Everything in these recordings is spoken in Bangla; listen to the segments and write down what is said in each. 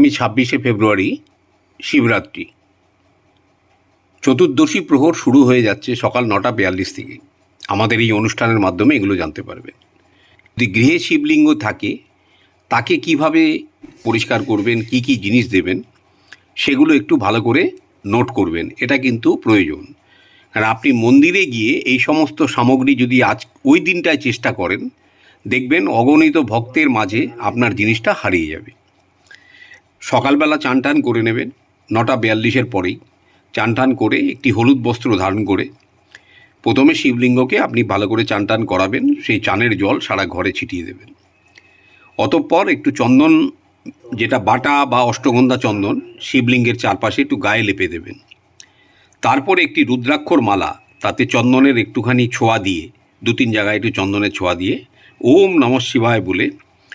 আমি ছাব্বিশে ফেব্রুয়ারি শিবরাত্রি। চতুর্দশী প্রহর শুরু হয়ে যাচ্ছে সকাল নটা বিয়াল্লিশ থেকে। আমাদের এই অনুষ্ঠানের মাধ্যমে এগুলো জানতে পারবেন। যদি গৃহে শিবলিঙ্গ থাকে, তাকে কীভাবে পরিষ্কার করবেন, কি কি জিনিস দেবেন, সেগুলো একটু ভালো করে নোট করবেন, এটা কিন্তু প্রয়োজন। আর আপনি মন্দিরে গিয়ে এই সমস্ত সামগ্রী যদি আজ ওই দিনটায় চেষ্টা করেন, দেখবেন অগণিত ভক্তের মাঝে আপনার জিনিসটা হারিয়ে যাবে। সকালবেলা চান টান করে নেবেন, নটা বিয়াল্লিশের পরেই। চান টান করে একটি হলুদ বস্ত্র ধারণ করে। প্রথমে শিবলিঙ্গকে আপনি ভালো করে চান টান করাবেন, সেই চানের জল সারা ঘরে ছিটিয়ে দেবেন। অতঃপর একটু চন্দন, যেটা বাটা বা অষ্টগন্ধা চন্দন, শিবলিঙ্গের চারপাশে একটু গায়ে লেপে দেবেন। তারপরে একটি রুদ্রাক্ষর মালা, তাতে চন্দনের একটুখানি ছোঁয়া দিয়ে দু তিন জায়গায় একটু চন্দনের ছোঁয়া দিয়ে, ওম নম শিবায় বলে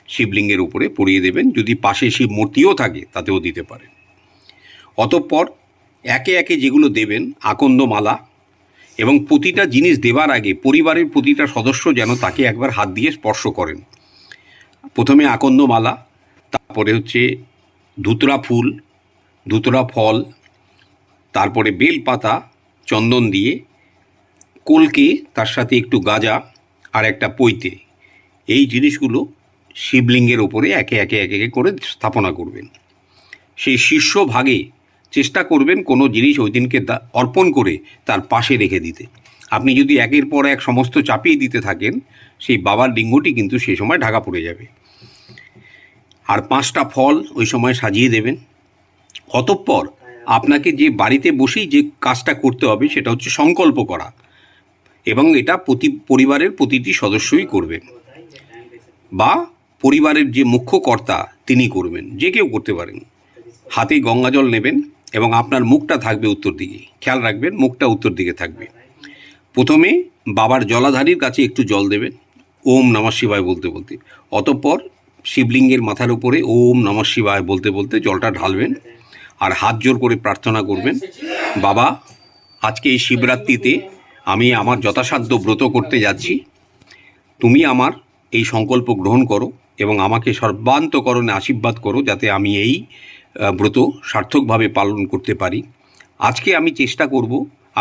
শিবলিঙ্গের উপরে পরিয়ে দেবেন, যদি পাশে শিব মূর্তিও থাকে, তাতেও দিতে পারেন। অতঃপর একে একে যেগুলো দেবেন আকন্দ মালা এবং প্রতিটা জিনিস দেবার আগে পরিবারের প্রতিটা সদস্য যেন তাকে একবার হাত দিয়ে স্পর্শ করেন। প্রথমে আকন্দ মালা তারপরে হচ্ছে ধুতরা ফুল, ধুতরা ফল, তারপরে বেল পাতা চন্দন দিয়ে কলকে, তার সাথে একটু গাজা আর একটা পৈতে। এই জিনিসগুলো শিবলিঙ্গের ওপরে একে একে একে একে করে স্থাপনা করবেন। সেই শীর্ষ ভাগে চেষ্টা করবেন কোনো জিনিস ওই দিনকে অর্পণ করে তার পাশে রেখে দিতে। আপনি যদি একের পর এক সমস্ত চাপিয়ে দিতে থাকেন, সেই বাবার লিঙ্গটি কিন্তু সেই সময় ঢাকা পড়ে যাবে। আর পাঁচটা ফল ওই সময় সাজিয়ে দেবেন। অতঃপর আপনাকে যে বাড়িতে বসেই যে কাজটা করতে হবে, সেটা হচ্ছে সংকল্প করা। এবং এটা প্রতি পরিবারের প্রতিটি সদস্যই করবেন। বা পরিবারের যে মুখ্য কর্তা, তিনি করবেন, যে কেউ করতে পারেন। হাতে গঙ্গা জল নেবেন এবং আপনার মুখটা থাকবে উত্তর দিকে। খেয়াল রাখবেন, মুখটা উত্তর দিকে থাকবে। প্রথমে বাবার জলাধারীর কাছে একটু জল দেবেন, ওম নমঃ শিবায় বলতে বলতে। অতঃপর শিবলিঙ্গের মাথার উপরে ওম নমঃ শিবায় বলতে বলতে জলটা ঢালবেন আর হাত জোর করে প্রার্থনা করবেন, বাবা, আজকে এই শিবরাত্রিতে আমি আমার যথাসাধ্য ব্রত করতে যাচ্ছি। তুমি আমার এই সংকল্প গ্রহণ করো এবং আমাকে সর্বান্তকরণে আশীর্বাদ করো যাতে আমি এই ব্রত সার্থকভাবে পালন করতে পারি। আজকে আমি চেষ্টা করব,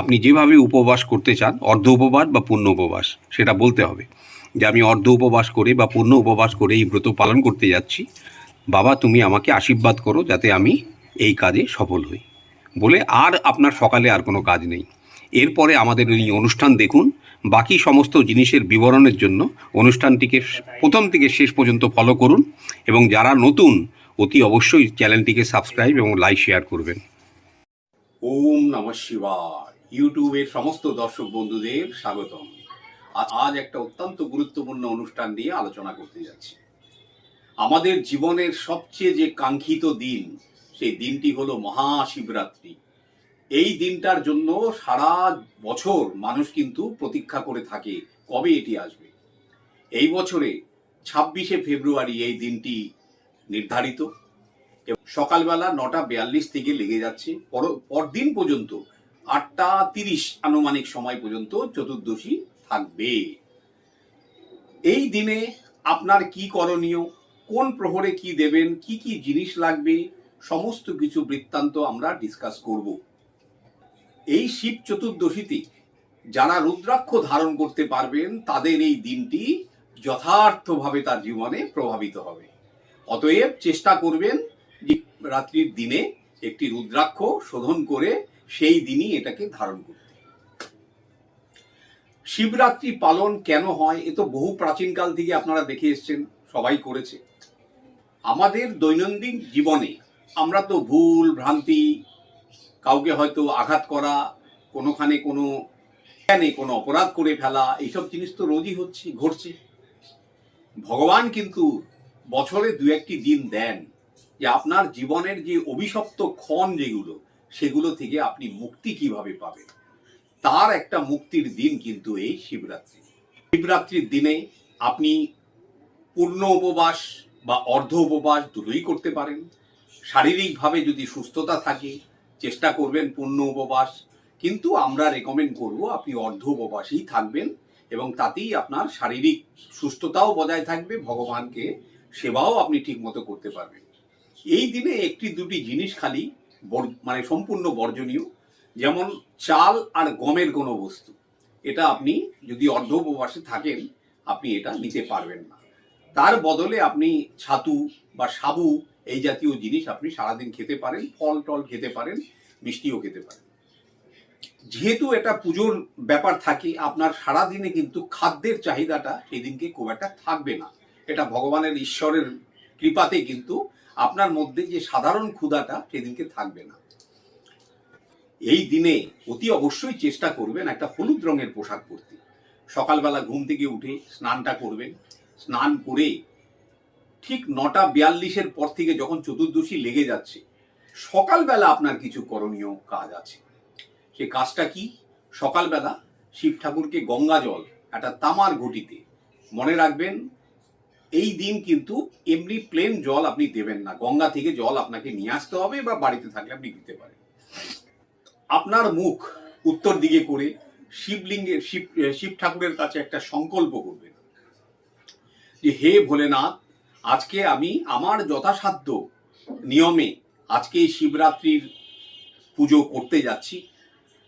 আপনি যেভাবে উপবাস করতে চান, অর্ধ উপবাস বা পূর্ণ উপবাস, সেটা বলতে হবে। যে আমি অর্ধ উপবাস করে বা পূর্ণ উপবাস করে এই ব্রত পালন করতে যাচ্ছি, বাবা তুমি আমাকে আশীর্বাদ করো যাতে আমি এই কাজে সফল হই। বলে আর আপনার সকালে আর কোনো কাজ নেই। এরপরে আমাদের এই অনুষ্ঠান দেখুন। বাকি সমস্ত জিনিসের বিবরণের জন্য অনুষ্ঠানটিকে প্রথম থেকে শেষ পর্যন্ত ফলো করুন এবং যারা নতুন, অতি অবশ্যই চ্যানেলটিকে সাবস্ক্রাইব এবং লাইক শেয়ার করবেন। ওম নম শিবায়। ইউটিউবের সমস্ত দর্শক বন্ধুদের স্বাগতম। আজ একটা অত্যন্ত গুরুত্বপূর্ণ অনুষ্ঠান নিয়ে আলোচনা করতে যাচ্ছি। আমাদের জীবনের সবচেয়ে যে কাঙ্ক্ষিত দিন, সেই দিনটি হলো মহাশিবরাত্রি। এই দিনটার জন্য সারা বছর মানুষ কিন্তু প্রতীক্ষা করে থাকে কবে এটি আসবে। এই বছরে ছাব্বিশে ফেব্রুয়ারি এই দিনটি নির্ধারিত। সকালবেলা নটা বিয়াল্লিশ থেকে লেগে যাচ্ছে। পর- পরদিন পর্যন্ত আটটা তিরিশ আনুমানিক সময় পর্যন্ত চতুর্দশী থাকবে। এই দিনে আপনার কি করণীয়? কোন প্রহরে কি দেবেন? কি কি জিনিস লাগবে? সমস্ত কিছু বৃত্তান্ত আমরা ডিসকাস করব। এই শিব চতুর্দশীতে যারা রুদ্রাক্ষ ধারণ করতে পারবেন, তাদের এই দিনটি যথার্থভাবে তার জীবনে প্রভাবিত হবে। অতএব চেষ্টা করবেন যে রাত্রির দিনে একটি রুদ্রাক্ষ শোধন করে সেই দিনই এটাকে ধারণ করতে। শিবরাত্রি পালন কেন হয়, এ তো বহু প্রাচীনকাল থেকে আপনারা দেখে এসছেন, সবাই করেছে। আমাদের দৈনন্দিন জীবনে আমরা তো ভুল, ভ্রান্তি কাউকে হয়তো আঘাত করা, কোনোখানে কোনো জ্ঞানে কোনো অপরাধ করে ফেলা, এইসব জিনিস তো রোজই হচ্ছে, ঘটছে। ভগবান কিন্তু বছরে দু একটি দিন দেন যে আপনার জীবনের যে অভিশপ্ত ক্ষণ যেগুলো, সেগুলো থেকে আপনি মুক্তি কীভাবে পাবেন? তার একটা মুক্তির দিন কিন্তু এই শিবরাত্রি। শিবরাত্রির দিনে আপনি পূর্ণ উপবাস বা অর্ধ উপবাস দুটোই করতে পারেন। শারীরিকভাবে যদি সুস্থতা থাকে চেষ্টা করবেন পূর্ণ উপবাস। কিন্তু আমরা রেকমেন্ড করব আপনি অর্ধ উপবাসেই থাকবেন এবং তাতেই আপনার শারীরিক সুস্থতাও বজায় থাকবে, ভগবানকে সেবাও আপনি ঠিকমতো করতে পারবেন। এই দিনে একটি দুটি জিনিস খালি মানে সম্পূর্ণ বর্জনীয়, যেমন চাল আর গমের কোনো বস্তু। এটা আপনি যদি অর্ধ উপবাসে থাকেন, আপনি এটা নিতে পারবেন না। তার বদলে আপনি ছাতু বা সাবু এই জাতীয় জিনিস আপনি সারাদিন খেতে পারেন, ফল টল খেতে পারেন, মিষ্টিও খেতে পারেন। যেহেতু এটা পুজোর ব্যাপার থাকে, আপনার সারাদিনে কিন্তু খাদ্যের চাহিদাটা সেই দিনকে খুব একটা থাকবে না। এটা ভগবানের ঈশ্বরের কৃপাতে কিন্তু আপনার মধ্যে যে সাধারণ ক্ষুধাটা সেদিনকে থাকবে না। এই দিনে অতি অবশ্যই চেষ্টা করবেন একটা হলুদ রঙের পোশাক পরতে। সকালবেলা ঘুম থেকে উঠে স্নানটা করবেন। স্নান করে ঠিক নটা বিয়াল্লিশের পর থেকে যখন চতুর্দশী লেগে যাচ্ছে, সকালবেলা আপনার কিছু করণীয় কাজ আছে। সে কাজটা কি? সকালবেলা শিব ঠাকুরকে গঙ্গা জল, একটা তামার ঘটিতে। মনে রাখবেন, এই দিন কিন্তু এমনি প্লেন জল আপনি দেবেন না। গঙ্গা থেকে জল আপনাকে নিয়ে আসতে হবে বা বাড়িতে থাকলে আপনি দিতে পারেন। আপনার মুখ উত্তর দিকে করে শিবলিঙ্গের, শিব শিব ঠাকুরের কাছে একটা সংকল্প করবেন। যে হে ভোলেনাথ আজকে আমি আমার যথাসাধ্য নিয়মে আজকে এই শিবরাত্রির পুজো করতে যাচ্ছি।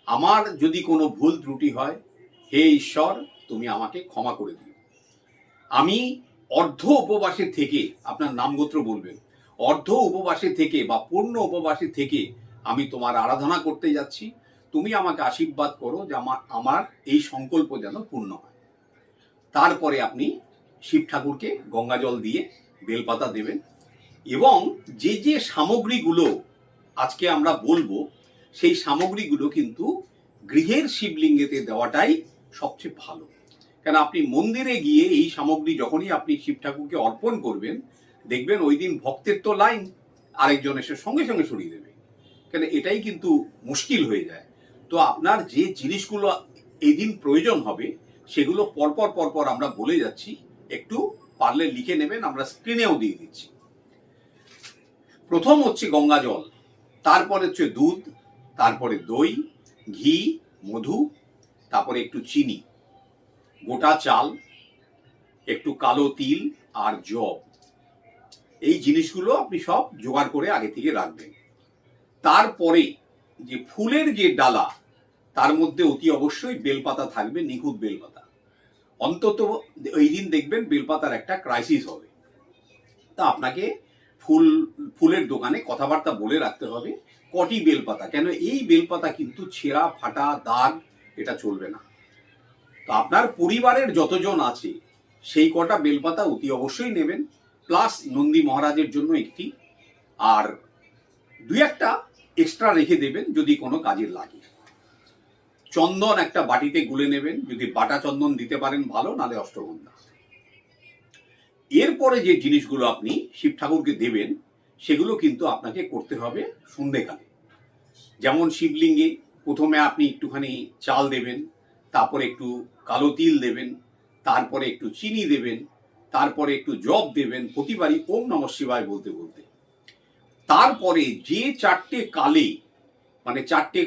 আমার যদি কোনো ভুল ত্রুটি হয়, হে ঈশ্বর, তুমি আমাকে ক্ষমা করে দিও। আমি অর্ধ উপবাসে থেকে, আপনার নামগোত্র বলবেন, অর্ধ উপবাসে থেকে বা পূর্ণ উপবাসে থেকে আমি তোমার আরাধনা করতে যাচ্ছি। তুমি আমাকে আশীর্বাদ করো যে আমার আমার এই সংকল্প যেন পূর্ণ হয়। তারপরে আপনি শিব ঠাকুরকে গঙ্গা জল দিয়ে বেলপাতা দেবেন। এবং যে যে সামগ্রীগুলো আজকে আমরা বলব, সেই সামগ্রীগুলো কিন্তু গৃহের শিবলিঙ্গেতে দেওয়াটাই সবচেয়ে ভালো। কেন আপনি মন্দিরে গিয়ে এই সামগ্রী যখনই আপনি শিব ঠাকুরকে অর্পণ করবেন, দেখবেন ওই দিন ভক্তের তো লাইন, আরেকজন এসে সঙ্গে সঙ্গে সরিয়ে দেবে। কেন এটাই কিন্তু মুশকিল হয়ে যায়। তো আপনার যে জিনিসগুলো এই দিন প্রয়োজন হবে, সেগুলো পরপর পরপর আমরা বলে যাচ্ছি, একটু পারলে লিখে নেবেন, আমরা স্ক্রিনেও দিয়ে দিচ্ছি। প্রথম হচ্ছে গঙ্গা জল, তারপরে হচ্ছে দুধ, তারপরে দই, ঘি, মধু, তারপরে একটু চিনি, গোটা চাল, একটু কালো তিল আর জব। এই জিনিসগুলো আপনি সব জোগাড় করে আগে থেকে রাখবেন। তারপরে যে ফুলের যে ডালা, তার মধ্যে অতি অবশ্যই বেলপাতা থাকবে, নিখুঁত বেলপাতা। অন্তত এই দিন দেখবেন বেলপাতার একটা ক্রাইসিস হবে। তা আপনাকে ফুল, ফুলের দোকানে কথাবার্তা বলে রাখতে হবে, কটি বেলপাতা কেন এই বেলপাতা কিন্তু ছেঁড়া, ফাটা, দাগ, এটা চলবে না। তো আপনার পরিবারের যতজন আছে, সেই কটা বেলপাতা অতি অবশ্যই নেবেন, প্লাস নন্দী মহারাজের জন্য একটি। আর দুই একটা এক্সট্রা রেখে দেবেন যদি কোনো কাজে লাগে। চন্দন একটা বাটিতে গুলে নেবেন। যদি বাটা চন্দন দিতে পারেন ভালো, নালে অষ্টগন্ধা। এরপরে যে জিনিসগুলো আপনি শিব ঠাকুরকে দেবেন, সেগুলো কিন্তু আপনাকে করতে হবে সন্ধেকালে। যেমন শিবলিঙ্গে প্রথমে আপনি একটুখানি চাল দেবেন, তারপরে একটু কালো তিল দেবেন, তারপরে একটু চিনি দেবেন, তারপরে একটু জব দেবেন, প্রতিবারই ওম নম শিবায় বলতে বলতে। তারপরে যে চারটে কালে মানে চারটে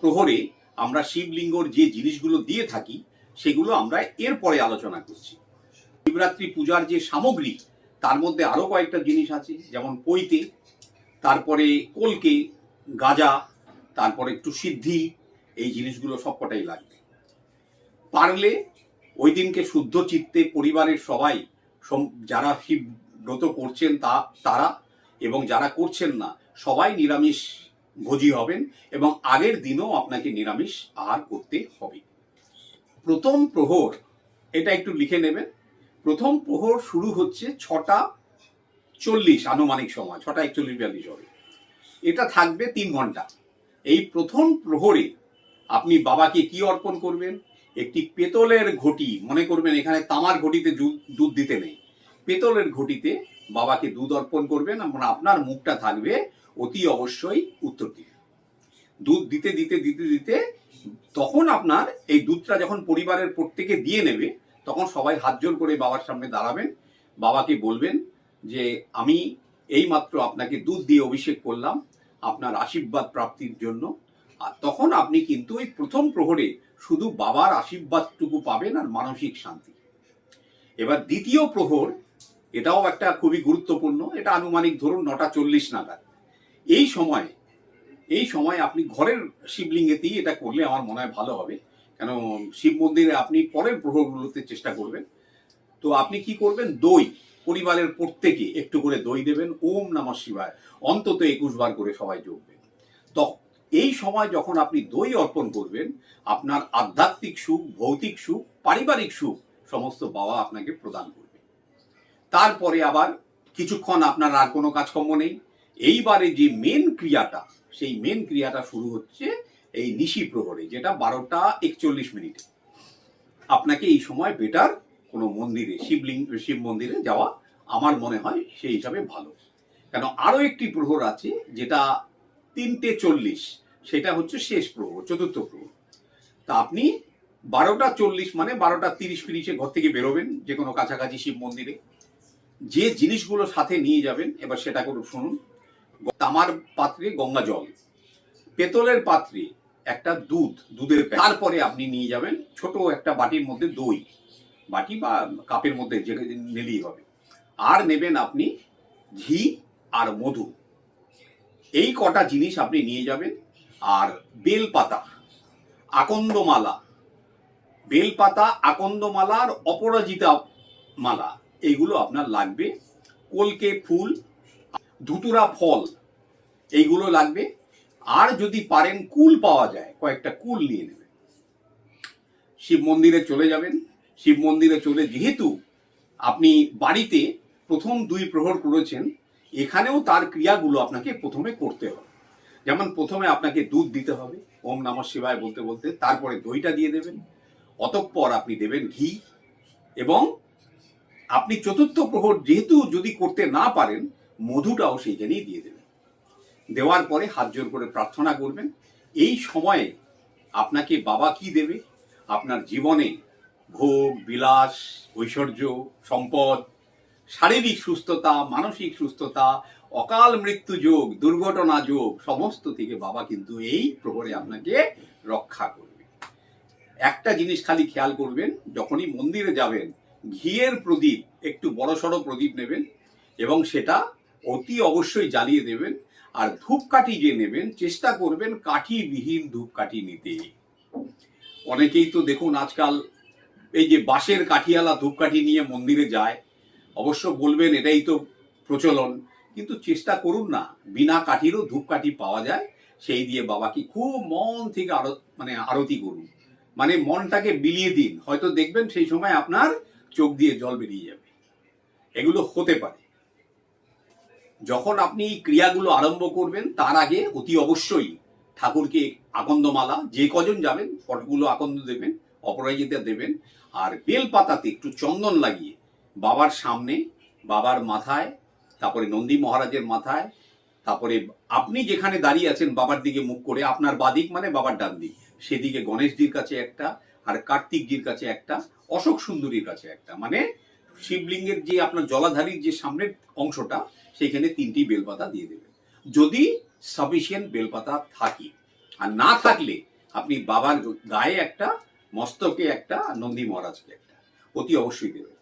প্রহরে আমরা শিবলিঙ্গর যে জিনিসগুলো দিয়ে থাকি, সেগুলো আমরা এরপরে আলোচনা করছি। শিবরাত্রি পূজার যে সামগ্রী, তার মধ্যে আরও কয়েকটা জিনিস আছে, যেমন পৈতে, তারপরে কলকে, গাজা, তারপরে একটু সিদ্ধি, এই জিনিসগুলো সবকটাই লাগবে। পারলে ওই দিনকে শুদ্ধ চিত্তে পরিবারের সবাই যারা শিব ব্রত করছেন তা, তারা এবং যারা করছেন না, সবাই নিরামিষ ভোজি হবেন এবং আগের দিনও আপনাকে নিরামিষ আহার করতে হবে। প্রথম প্রহর, এটা একটু লিখে নেবেন। প্রথম প্রহর শুরু হচ্ছে ছটা চল্লিশ আনুমানিক সময়, ছটা একচল্লিশ বিয়াল্লিশ হবে। এটা থাকবে তিন ঘণ্টা। এই প্রথম প্রহরে আপনি বাবাকে কি অর্পণ করবেন? একটি পেতলের ঘটি, মনে করবেন এখানে তামার ঘটিতে দুধ দিতে নেই। পেতলের ঘটিতে বাবাকে দুধ অর্পণ করবেন এবং আপনার মুখটা থাকবে অতি অবশ্যই উত্তর দিকে দুধ দিতে দিতে দিতে দিতে তখন আপনার এই দুধটা যখন পরিবারের প্রত্যেকে দিয়ে নেবে, তখন সবাই হাত জোর করে বাবার সামনে দাঁড়াবেন। বাবাকে বলবেন যে, আমি এইমাত্র আপনাকে দুধ দিয়ে অভিষেক করলাম, আপনার আশীর্বাদ প্রাপ্তির জন্য। আর তখন আপনি কিন্তু ওই প্রথম প্রহরে শুধু বাবার আশীর্বাদটুকু পাবেন আর মানসিক শান্তি। এবার দ্বিতীয় প্রহর এটাও একটা খুবই গুরুত্বপূর্ণ, এটা আনুমানিক ধরুন নটা চল্লিশ নাগাদ। এই সময় এই সময় আপনি ঘরের শিবলিঙ্গেতেই এটা করলে আমার মনে হয় ভালো হবে। কেন, শিব মন্দিরে আপনি পরের প্রহরগুলোতে চেষ্টা করবেন। তো আপনি কি করবেন? দই, পরিবারের প্রত্যেকে একটু করে দই দেবেন, ওম নমঃ শিবায়, অন্তত একুশ বার করে সবাই যোগবেন তো এই সময় যখন আপনি দই অর্পণ করবেন, আপনার আধ্যাত্মিক সুখ, ভৌতিক সুখ, পারিবারিক সুখ, সমস্ত বাবা আপনাকে প্রদান করবে। তারপরে আবার কিছুক্ষণ আপনার আর কোনো কাজকর্ম নেই। এইবারে যে মেন ক্রিয়াটা, সেই মেন ক্রিয়াটা শুরু হচ্ছে এই নিশি প্রহরে, যেটা বারোটা একচল্লিশ মিনিটে। আপনাকে এই সময় বেটার কোনো মন্দিরে শিবলিঙ্গ শিব মন্দিরে যাওয়া আমার মনে হয় সেই হিসাবে ভালো। কেন, আরও একটি প্রহর আছে, যেটা তিনটে চল্লিশ, সেটা হচ্ছে শেষ প্রহর, চতুর্থ প্রহর। তা আপনি বারোটা চল্লিশ মানে বারোটা তিরিশ ফিরিশে ঘর থেকে বেরোবেন যে কোনো কাছাকাছি শিব মন্দিরে। যে জিনিসগুলো সাথে নিয়ে যাবেন, এবার সেটা করে শুনুন। তামার পাত্রে গঙ্গা জল, পেতলের পাত্রে একটা দুধ, দুধের। তারপরে আপনি নিয়ে যাবেন ছোট একটা বাটির মধ্যে দই, বাটি বা কাপের মধ্যে যে নিলেই হবে। আর নেবেন আপনি ঘি আর মধু। এই কটা জিনিস আপনি নিয়ে যাবেন। আর বেলপাতা, আকন্দমালা বেলপাতা আকন্দমালা আর অপরাজিতা মালা এইগুলো আপনার লাগবে। কলকে ফুল, ধুতুরা ফল, এইগুলো লাগবে। আর যদি পারেন কুল পাওয়া যায়, কয়েকটা কুল নিয়ে নেবেন। শিব মন্দিরে চলে যাবেন। শিব মন্দিরে চলে যেহেতু আপনি বাড়িতে প্রথম দুই প্রহর করেছেন, এখানেও তার ক্রিয়াগুলো আপনাকে প্রথমে করতে হবে। যেমন প্রথমে আপনাকে দুধ দিতে হবে, ওম নমঃ শিবায় বলতে বলতে, তারপরে দইটা দিয়ে দেবেন, অতঃপর আপনি দেবেন ঘি এবং আপনি চতুর্থ প্রহর যেহেতু যদি করতে না পারেন, মধুটাও সেইখানেই দিয়ে দেবেন। দেওয়ার পরে হাত জোর করে প্রার্থনা করবেন। এই সময়ে আপনাকে বাবা কি দেবে? আপনার জীবনে ভোগ, বিলাস, ঐশ্বর্য, সম্পদ, শারীরিক সুস্থতা, মানসিক সুস্থতা, অকাল মৃত্যু যোগ, দুর্ঘটনা যোগ, সমস্ত থেকে বাবা কিন্তু এই প্রহরে আপনাকে রক্ষা করবে। একটা জিনিস খালি খেয়াল করবেন, যখনই মন্দিরে যাবেন ঘিয়ের প্রদীপ, একটু বড়সড় প্রদীপ নেবেন এবং সেটা অতি অবশ্যই জ্বালিয়ে দেবেন আর ধূপকাঠি যে নেবেন, চেষ্টা করবেন কাঠিবিহীন ধূপকাঠি নিতে। অনেকেই তো দেখুন আজকাল এই যে বাঁশের কাঠিয়ালা ধূপকাঠি নিয়ে মন্দিরে যায়, অবশ্য বলবেন এটাই তো প্রচলন, কিন্তু চেষ্টা করুন না, বিনা কাঠিরও ধূপকাঠি পাওয়া যায়, সেই দিয়ে বাবাকে খুব মন থেকে আরও মানে আরতি করুন। মানে মনটাকে বিলিয়ে দিন। হয়তো দেখবেন সেই সময় আপনার চোখ দিয়ে জল বেরিয়ে যাবে। এগুলো হতে পারে। যখন আপনি এই ক্রিয়াগুলো আরম্ভ করবেন, তার আগে অতি অবশ্যই ঠাকুরকে আকন্দমালা, যে কজন যাবেন কতগুলো আকন্দ দেবেন, অপরাজিতা দেবেন, আর বেল পাতাতে একটু চন্দন লাগিয়ে বাবার সামনে, বাবার মাথায়, তারপরে নন্দী মহারাজের মাথায়, তারপরে আপনি যেখানে দাঁড়িয়ে আছেন বাবার দিকে মুখ করে, আপনার বাদিক মানে বাবার ডান দিক। সেদিকে গণেশজির কাছে একটা আর কার্তিকজির কাছে একটা অশোক সুন্দরীর কাছে একটা মানে শিবলিঙ্গের যে আপনার জলাধারীর যে সামনের অংশটা সেখানে তিনটি বেলপাতা দিয়ে দেবেন। যদি সাফিসিয়েন্ট বেলপাতা থাকে, আর না থাকলে আপনি বাবার গায়ে একটা, মস্তকে একটা নন্দী মহারাজকে একটা, অতি অবশ্যই দেবেন।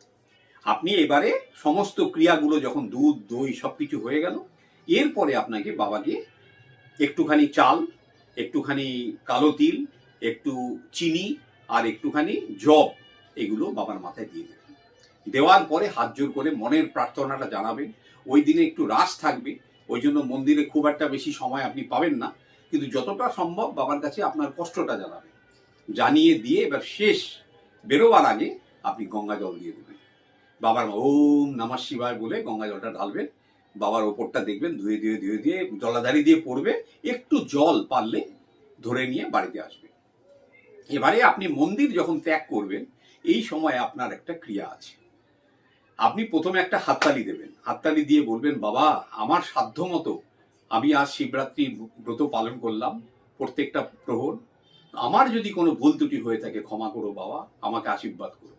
আপনি এবারে সমস্ত ক্রিয়াগুলো যখন দুধ, দই সব কিছু হয়ে গেল, এরপরে আপনাকে বাবাকে একটুখানি চাল, একটুখানি কালো তিল, একটু চিনি, আর একটুখানি জব এগুলো বাবার মাথায় দিয়ে দেবেন। দেওয়ার পরে হাত জোর করে মনের প্রার্থনাটা জানাবেন। ওই দিনে একটু রাস থাকবে, ওই জন্য মন্দিরে খুব একটা বেশি সময় আপনি পাবেন না। কিন্তু যতটা সম্ভব বাবার কাছে আপনার কষ্টটা জানাবেন। জানিয়ে দিয়ে এবার শেষ বেরোবার আগে আপনি গঙ্গা জল দিয়ে দেবেন। বাবার ওম নমঃ শিবায় বলে গঙ্গা জলটা ঢালবেন। বাবার ওপরটা দেখবেন, ধুয়ে ধুয়ে ধুয়ে দিয়ে, জলাধারি দিয়ে পড়বে। একটু জল পারলে ধরে নিয়ে বাড়িতে আসবে। এবারে আপনি মন্দির যখন ত্যাগ করবেন এই সময় আপনার একটা ক্রিয়া আছে। আপনি প্রথমে একটা হাততালি দেবেন। হাততালি দিয়ে বলবেন, বাবা, আমার সাধ্য মতো আমি আজ শিবরাত্রি ব্রত পালন করলাম, প্রত্যেকটা প্রহর। আমার যদি কোনো ভুল ত্রুটি হয়ে থাকে, ক্ষমা করো বাবা, আমাকে আশীর্বাদ করো।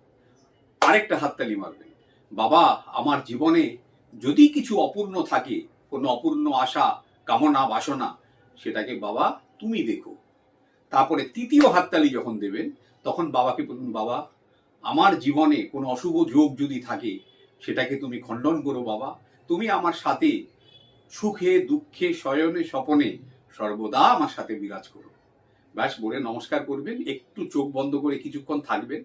আরেকটা হাততালি মারবেন, বাবা, আমার জীবনে যদি কিছু অপূর্ণ থাকে, কোনো অপূর্ণ আশা, কামনা, বাসনা, সেটাকে বাবা তুমি দেখো। তারপরে তৃতীয় হাততালি যখন দেবেন, তখন বাবাকে বলুন, বাবা আমার জীবনে কোনো অশুভ যোগ যদি থাকে, সেটাকে তুমি খণ্ডন করো বাবা। তুমি আমার সাথে সুখে, দুঃখে, শয়নে, স্বপনে সর্বদা আমার সাথে বিরাজ করো। ব্যাস বলে নমস্কার করবেন, একটু চোখ বন্ধ করে কিছুক্ষণ থাকবেন।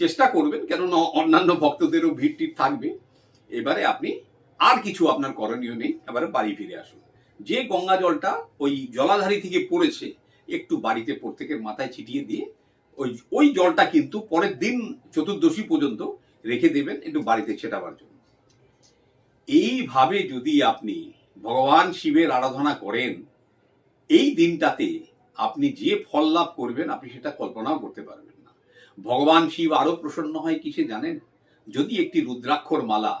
চেষ্টা করবেন, কেননা অন্যান্য ভক্তদেরও ভিড় টির থাকবে। এবারে আপনি আর কিছু আপনার করণীয় নেই, এবারে বাড়ি ফিরে আসুন। যে গঙ্গা জলটা ওই জলাধারী থেকে পড়েছে, একটু বাড়িতে প্রত্যেকের মাথায় ছিটিয়ে দিয়ে ওই ওই জলটা কিন্তু পরের দিন চতুর্দশী পর্যন্ত রেখে দেবেন একটু বাড়িতে ছেটাবার জন্য। এইভাবে যদি আপনি ভগবান শিবের আরাধনা করেন, এই দিনটাতে আপনি যে ফল লাভ করবেন, আপনি সেটা কল্পনাও করতে পারবেন না। ভগবান শিব আরও প্রসন্ন হয় কিসে জানেন? যদি একটি রুদ্রাক্ষর মালা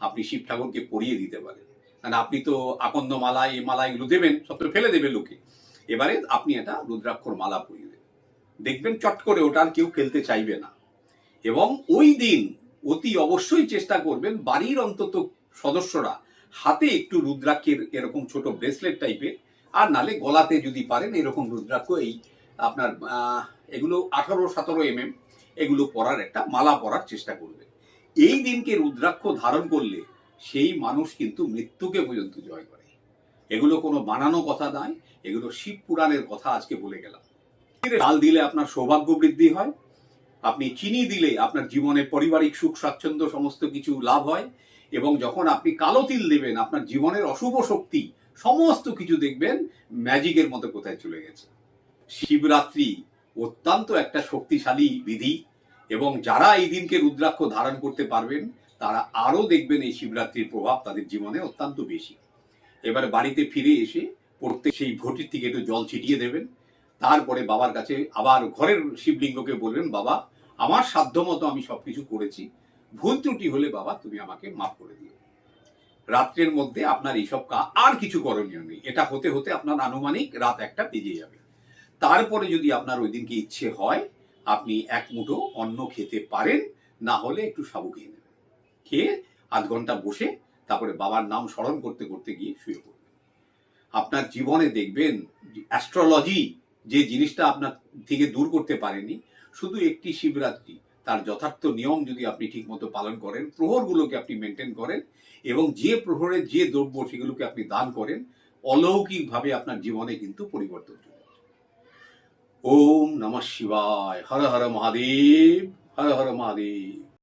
আপনি শিব ঠাকুরকে পরিয়ে দিতে পারেন। কারণ আপনি তো আকন্দ মালা, এ মালা এগুলো দেবেন, সব তো ফেলে দেবে লোকে। এবারে আপনি এটা রুদ্রাক্ষর মালা পরিয়ে দেবেন। দেখবেন চট করে ওটা আর কেউ খেলতে চাইবে না। এবং ওই দিন অতি অবশ্যই চেষ্টা করবেন বাড়ির অন্তত সদস্যরা হাতে একটু রুদ্রাক্ষের এরকম ছোট ব্রেসলেট টাইপের, আর নালে গলাতে যদি পারেন এরকম রুদ্রাক্ষ এই আপনার এগুলো আঠারো সতেরো এম এম এগুলো পরার একটা মালা পরার চেষ্টা করবেন। এই দিনকে রুদ্রাক্ষ ধারণ করলে সেই মানুষ কিন্তু মৃত্যুকে পর্যন্ত জয় করে। এগুলো কোনো বানানো কথা নয়, এগুলো শিব পুরাণের কথা আজকে বলে গেলাম। ডাল দিলে আপনার সৌভাগ্য বৃদ্ধি হয়। আপনি চিনি দিলে আপনার জীবনে পারিবারিক সুখ, স্বাচ্ছন্দ্য সমস্ত কিছু লাভ হয় এবং যখন আপনি কালো তিল দেবেন, আপনার জীবনের অশুভ শক্তি সমস্ত কিছু দেখবেন ম্যাজিকের মতো কোথায় চলে গেছে। শিবরাত্রি অত্যন্ত একটা শক্তিশালী বিধি এবং যারা এই দিনকে রুদ্রাক্ষ ধারণ করতে পারবেন, তারা আরও দেখবেন এই শিবরাত্রির প্রভাব তাদের জীবনে অত্যন্ত বেশি। এবার বাড়িতে ফিরে এসে প্রত্যেক সেই ঘটির থেকে একটু জল ছিটিয়ে দেবেন। তারপরে বাবার কাছে আবার ঘরের শিবলিঙ্গকে বলবেন বাবা, আমার সাধ্য মতো আমি সবকিছু করেছি। ভুল ত্রুটি হলে বাবা, তুমি আমাকে মাফ করে দিও। রাত্রের মধ্যে আপনার এইসব কাজ আর কিছু করণীয় নেই। এটা হতে হতে আপনার আনুমানিক রাত একটা বেজে যাবে। তারপরে যদি আপনার ওই দিনকে ইচ্ছে হয়, আপনি এক মুঠো অন্ন খেতে পারেন, না হলে একটু সাবু খেয়ে নেবেন। খেয়ে আধ ঘণ্টা বসে তারপরে বাবার নাম স্মরণ করতে করতে গিয়ে শুয়ে পড়বেন। আপনার জীবনে দেখবেন অ্যাস্ট্রোলজি যে জিনিসটা আপনার থেকে দূর করতে পারেনি, শুধু একটি শিবরাত্রি। তার যথার্থ নিয়ম যদি আপনি ঠিকমতো পালন করেন, প্রহরগুলোকে আপনি মেনটেন করেন এবং যে প্রহরের যে দ্রব্য সেগুলোকে আপনি দান করেন, অলৌকিকভাবে আপনার জীবনে কিন্তু পরিবর্তন চলে ওম নমঃ শিবায়। হর হর মহাদেব। হর হর মহাদেব।